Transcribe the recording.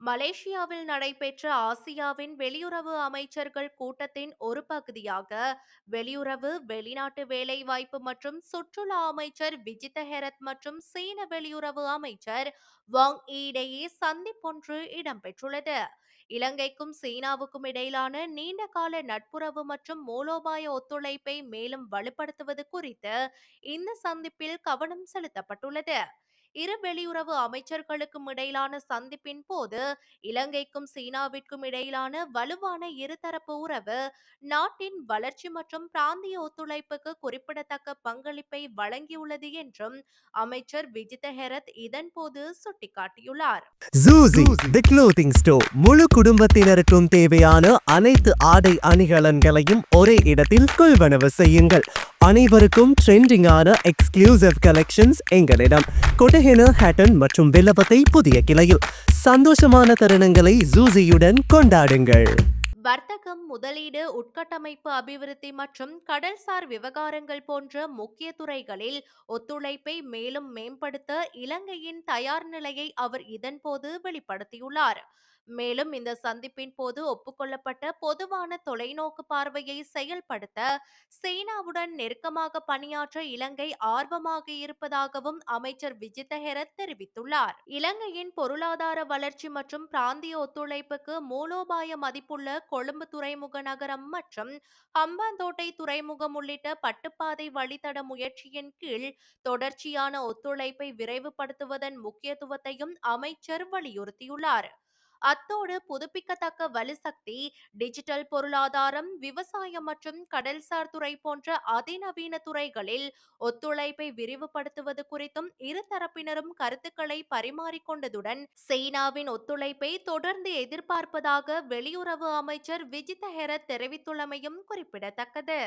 மலேசியாவில் நடைபெற்ற ஆசியாவின் வெளியுறவு அமைச்சர்கள் கூட்டத்தின் ஒரு பகுதியாக வெளியுறவு வெளிநாட்டு வேலைவாய்ப்பு மற்றும் சுற்றுலா அமைச்சர் விஜித ஹெரத் மற்றும் சீன வெளியுறவு அமைச்சர் வாங் இடையே சந்திப்பொன்று இடம்பெற்றுள்ளது. இலங்கைக்கும் சீனாவுக்கும் இடையிலான நீண்டகால நட்புறவு மற்றும் மூலோபாய ஒத்துழைப்பை மேலும் வலுப்படுத்துவது குறித்து இந்த சந்திப்பில் கவனம் செலுத்தப்பட்டுள்ளது. இரு வெளியுறவு அமைச்சர்களுக்கும் இடையிலான சந்திப்பின் போது இலங்கைக்கும் சீனாவிற்கும் இடையிலான வலுவான இருதரப்பு உறவு நாட்டின் வளர்ச்சி மற்றும் பிராந்திய ஒத்துழைப்புக்கு குறிப்பிடத்தக்க பங்களிப்பை வழங்கியுள்ளது என்றும் அமைச்சர் விஜித ஹெரத் இதன்போது சுட்டிக்காட்டியுள்ளார். ஜூசி தி க்ளோத்திங் ஸ்டோர் முழு குடும்பத்தினருக்கும் தேவையான அனைத்து ஆடை அணிகலன்களையும் ஒரே இடத்தில் கொள்வனவு செய்யுங்கள். அனைவருக்கும் ட்ரெண்டிங்கான எக்ஸ்க்ளூசிவ் கலெக்ஷன்ஸ் எங்களிடம். கொட்டஹென ஹேட்டன் மற்றும் வில்லபத்தை புதிய கிளையில். சந்தோஷமான தருணங்களை ஜூசியுடன் கொண்டாடுங்கள். வர்த்தகம் முதலீடு உட்கட்டமைப்பு அபிவிருத்தி மற்றும் கடல்சார் விவகாரங்கள் போன்ற முக்கிய துறைகளில் ஒத்துழைப்பை மேலும் மேம்படுத்த இலங்கையின் தயார் நிலையை அவர் இதன்போது வெளிப்படுத்தியுள்ளார். மேலும் இந்த சந்திப்பின் போது ஒப்புக்கொள்ளப்பட்ட பொதுவான தொலைநோக்கு பார்வையை செயல்படுத்த சீனாவுடன் நெருக்கமாக பணியாற்ற இலங்கை ஆர்வமாக இருப்பதாகவும் அமைச்சர் விஜித ஹெரத் தெரிவித்துள்ளார். இலங்கையின் பொருளாதார வளர்ச்சி மற்றும் பிராந்திய ஒத்துழைப்புக்கு மூலோபாய மதிப்புள்ள கொழும்பு துறைமுக நகரம் மற்றும் ஹம்பாந்தோட்டை துறைமுகம் உள்ளிட்ட பட்டுப்பாதை வழித்தட முயற்சியின் கீழ் தொடர்ச்சியான ஒத்துழைப்பை விரைவுபடுத்துவதன் முக்கியத்துவத்தையும் அமைச்சர் வலியுறுத்தியுள்ளார். அத்தோடு புதுப்பிக்கத்தக்க வலுசக்தி டிஜிட்டல் பொருளாதாரம் விவசாயம் மற்றும் கடல்சார் துறை போன்ற அதிநவீன துறைகளில் ஒத்துழைப்பை விரிவுபடுத்துவது குறித்தும் இரு தரப்பினரும் கருத்துக்களை பரிமாறிக்கொண்டதுடன் சீனாவின் ஒத்துழைப்பை தொடர்ந்து எதிர்பார்ப்பதாக வெளியுறவு அமைச்சர் விஜித ஹெரத் தெரிவித்துள்ளமையும் குறிப்பிடத்தக்கது.